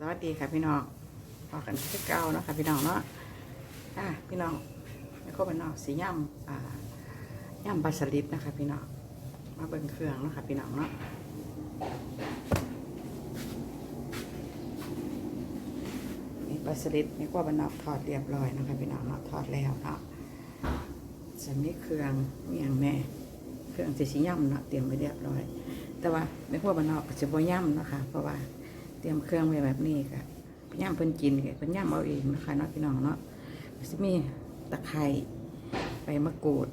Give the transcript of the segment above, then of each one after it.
สวัสดีค่ะพี่น้องพอกันที่เก่าเนาะค่ะพี่น้องเนาะอะพี่น้องแล้วก็เป็นนองสีย่ำอ่าย่ำปลาสลิดนะคะพี่น้องมาเบิ่งเครื่องเนาะค่ะพี่น้องเนาะนี่ปลาสลิดนี่ก็เป็นนอกทอดเรียบร้อยนะคะพี่น้องเนาะทอดแล้วเนาะจะมีเครื่องมีอย่างแม่เครื่องจะสีย่ำเนาะเตรียมไว้เรียบร้อย แต่ว่าไม่พวกบ้านนอกจะบ่ย่ำเนาะคะเพราะว่า ตรียมเครื่องไว้แบบนี้ค่ะย่ำเพิ่นกินก็เพิ่นย่ำเอาเองนะคะเนาะพี่น้องเนาะก็จะมีตะไคร้ใบมะกรูด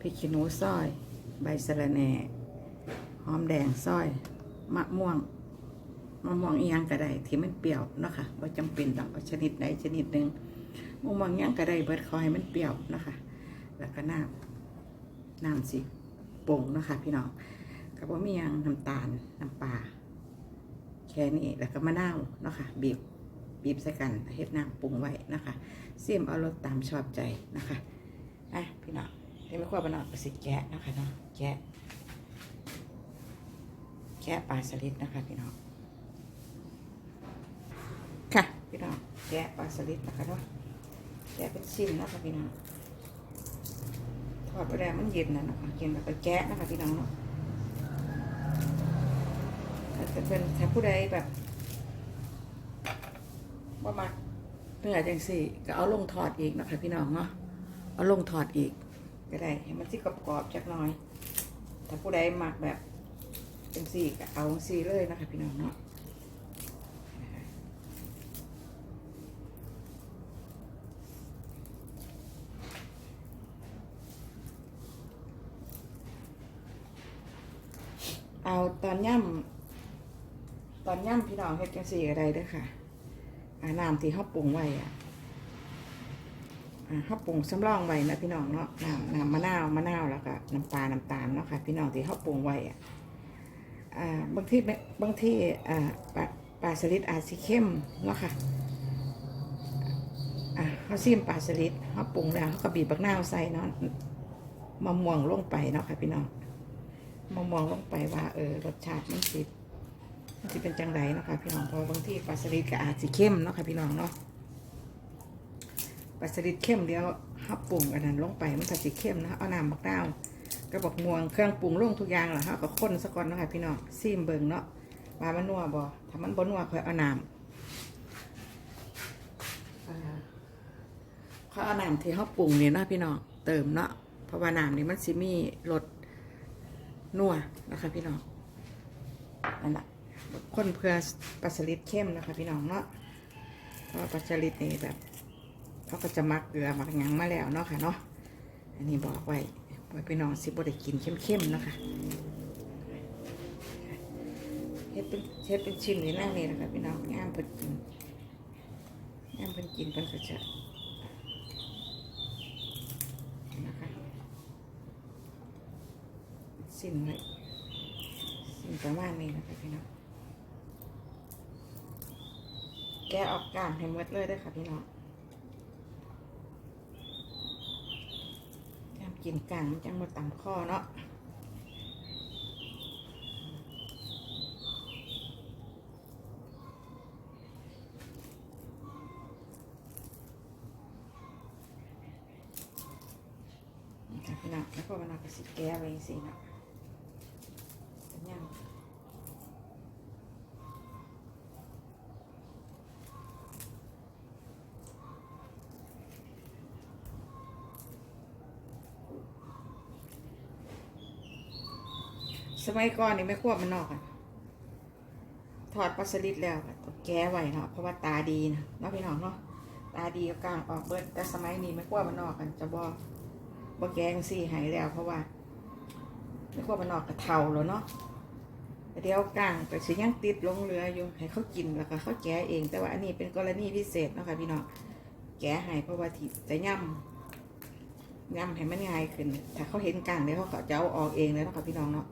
พริกขี้หนูซอย ใบสะระแหน่หอมแดงซอย มะม่วงมะม่วงอีหยังก็ได้ที่มันเปรี้ยวเนาะค่ะว่าจำเป็นต้องเอาชนิดใดชนิดหนึ่งมะม่วงอิหยังก็ได้เบิดขอให้มันเปรี้ยวเนาะคะ แล้วก็น้ำน้ำสิปรุงเนาะคะพี่น้องก็บ่มียังน้ำตาลน้ำปลา แค่นี้แล้วก็มะนาวเนาะค่ะบีบบีบใส่กันเฮ็ดน้ำปรุงไว้นะคะเสียมเอารสตามชอบใจนะคะอะพี่น้องเดี๋ยวไม่ควรบ้านนอกก็สิแกะนะคะเนาะแกะแกะปลาสลิดนะคะพี่น้องค่ะพี่น้องแกะปลาสลิดนะคะเนาะแกะเป็นชิ้นนะคะพี่น้องทอดไปแล้วมันเย็นนะเนาะกินแล้วก็แกะนะคะพี่น้องเนาะ ถ้าเป็นถ้าผู้ใดแบบว่ามักเนื้อจังสี่ ก็เอาลงทอดอีกนะคะพี่น้องเนาะเอาลงทอดอีกก็ได้ให้มันที่กรอบๆจักหน่อย ถ้าผู้ใดมักแบบจังสี่ก็เอาจังสี่เลยนะคะพี่น้องเนาะเอาตอนย่ำ อนย่ำพี่น้องเฮ็ดจังสี่ก็ได้เด้อค่ะอาน้ำที่เฮาปรุงไว้อะอ่าเฮาปรุงสำรองไว้นะพี่น้องเนาะน้ำน้ำมะนาวมะนาวแล้วก็น้ำปลาน้ำตาลเนาะค่ะพี่น้องที่เฮาปรุงไว้อะอ่าบางที่บางที่ปลาปลาสลิดอาจสิเข้มเนาะค่ะเฮาซิมปลาสลิดเฮาปรุงแล้วเฮาก็บีบบักนาวใส่เนาะมะม่วงลงไปเนาะค่ะพี่น้องมะม่วงลงไปว่าเออรสชาติมันสิมัน จะเป็นจังไรเนาะคะพี่น้องพอบางที่ปลาสลิดก็อาจจะเข้มเนาะค่ะพี่น้องเนาะปลาสลิดเข้มเดียวฮับปรุงอันนั้นลงไปมันก็จะเข้มนะเอาน้ำบักนาวกระบอกม่วงเครื่องปรุงลงทุกอย่างแหละฮะก็ข้นสะก่อนเนาะค่ะพี่น้องซีมเบิงเนาะว่ามันนัวบ่ถ้ามันบ่นัวค่อยเอาน้ำอ่าเขาเอาน้ำที่เขาปรุงเนี่ยเนาะพี่น้องเติมเนาะเพราะว่าน้ำนี่มันสิมีรสนัวนะคะพี่น้องนั่นแหละ คนเพื่อปลาสลิดเข้มนะคะพี่น้องเนาะเพราะปลาสลิดนี่แบบเขาก็จะมักเกลือมักยังมาแล้วเนาะค่ะเนาะอันนี้บอกไว้ไว้พี่น้องสิบได้กินเข้มๆเนาะคะเฮ็ดเป็นเฮ็ดเป็นชิ้นนี่นั่งนี่นะคะพี่น้องงามเพิ่นกินงามเพิ่นกินเพิ่นก็จะนะคะสิ้นไว้สิ้นประมาณนี้นะคะพี่น้อง แกะออกกลางให้หมดเลยได้ค่ะพี่น้องยามกินกลางมันจังมาต่ำข้อเนาะนะพี่น้องแล้วก็มันเอากระสิแก้ไว้สิเนาะเป็นยัง สมัยก่อนนี่ไม่ควบมันนอกอะถอดปลาสลิดแล้วต้องแก้ไว้เนาะเพราะว่าตาดีนะเนาะพี่น้องเนาะตาดีก็กลางออกเบิดแต่สมัยนี้ไม่ควบมันนอกกันจะบ่บ่แกงสี่หายแล้ว เพราะว่าไม่ควบมันนอกกับเท่าแล้วเนาะเดี๋ยวกลางแต่สิยังติดลงเรืออยู่ให้เขากินแล้วก็เขาแก้เอง แต่ว่าอันนี้เป็นกรณีพิเศษเนาะค่ะพี่น้องแก้ให้เพราะว่าที่จะย่ำย่ำให้มันง่ายขึ้น ถ้าเขาเห็นกลางเดี๋ยวเขาจะเอาออกเองเลยเนาะค่ะพี่น้องเนาะ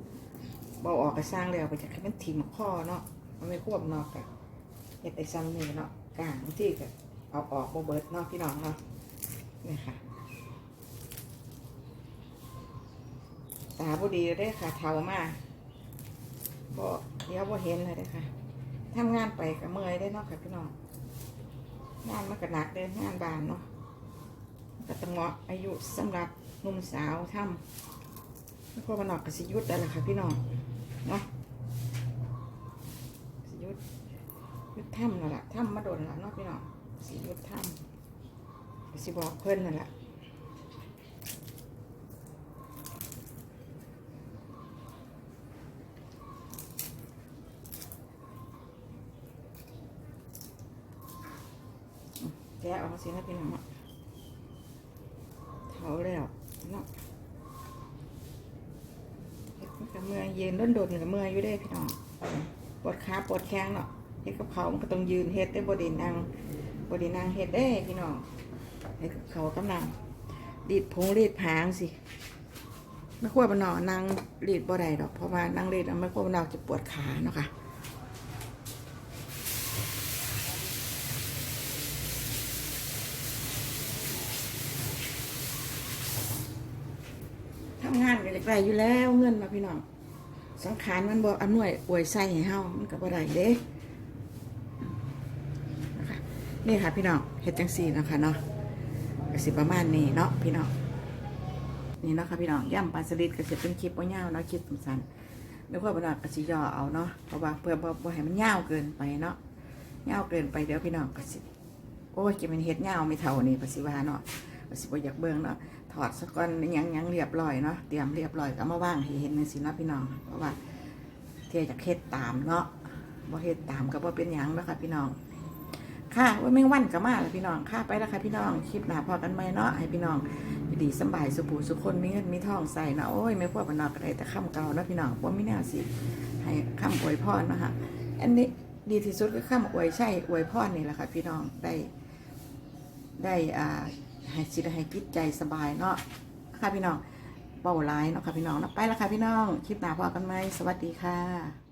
เบาออกก็สร้างแล้วไปจากให้มันถิ่มข้อเนาะมันไม่ควบนอกกันเฮ็ดไอ้ซ้ำนี่เนาะกลางที่ก็เอาออกโบเบิร์ดเนาะพี่น้องเนาะนี่ค่ะตาบุดีได้ค่ะเทามากบ่เดี๋ยวบ่เห็นเลยได้ค่ะทำงานไปกับเมื่อยได้เนาะค่ะพี่น้องงานมันก็หนักเลยงานบานเนาะก็ต้องเหมาะอายุสำหรับหนุ่มสาวทำแล้วก็มานอกกับสิยุดได้แหละค่ะพี่น้อง เนาะสิยุดยุดทำนั่นแหละทำมาโดนแล้วเนาะพี่น้องสิยุดทำสิบอกเพิ่นนั่นแหละแกะออกมาสินะพี่น้องเนาะเถาแล้วเนาะเฮ็ดมัน กับเมื่อยยืนด้นโดนกับเมื่อยอยู่ได้พี่น้องปวดขาปวดแข้งเนาะเฮ็ดกับเขามันก็ต้องยืนเฮ็ดได้บดีนางบดีนางเฮ็ดได้พี่น้องเฮ็ดกับเขากำลังรีดผงรีดผางสิไม่ควรบนอนนั่งรีดบ่ได้ดอกเพราะว่านั่งรีดไม่ควรบนอนจะปวดขาเนาะค่ะ ทำงากไกลอยู่แล้วเงินมาพี่น้องสังขารมันบอกอำนวยอวยใส่ให้เฮามันก็บ่ได้เด้นะคะนี่ค่ะพี่น้องเฮ็ดจังซี่นะคะเนาะก็สิประมาณนี้เนาะพี่น้องนี่เนาะค่ะพี่น้องย่ำปลาสลิดก็จะเป็นคลิปบ่ยาวเนาะคลิปสั้นๆแล้วก็บ่ดอกก็สิย่อเอาเนาะเพราะว่าเพื่อบ่บ่ให้มันยาวเกินไปเนาะยาวเกินไปเดี๋ยวพี่น้องก็สิโอ้ยจะเป็นเฮ็ดยาวไม่เท่านี้ปสิว่าเนาะ ก็สิบ่อยากเบิ่งเนาะถอดสะก้อนยังยังเรียบร้อยเนาะเตรียมเรียบร้อยก็มาว่างให้เห็นจังซี่เนาะพี่น้องเพราะว่าเทียจากเฮ็ดตามเนาะบ่เฮ็ดตามก็บ่เป็นหยังเนาะค่ะพี่น้อง ค่ะว่าแมงวันก็มาแล้วพี่น้องค่ะไปแล้วค่ะพี่น้องคลิปหน้าพอกันไหมเนาะให้พี่น้องอดีสบายสุขสุคนมีเงินมีทองใส่เนาะโอ้ยไม่พวกมันนอกก็ได้แต่คำเก่านะพี่น้องบ่มีแนวสิให้คำอวยพรนะคะอันนี้ดีที่สุดก็คำอวยใช่อวยพรนี่แหละค่ะพี่น้องได้ได้อ่า ให้สิได้ให้จิตใจสบายเนาะค่ะพี่น้องเป่าไลน์เนาะค่ะพี่น้องเนาะไปแล้วค่ะพี่น้อง คลิปหน้าพอกันไหมสวัสดีค่ะ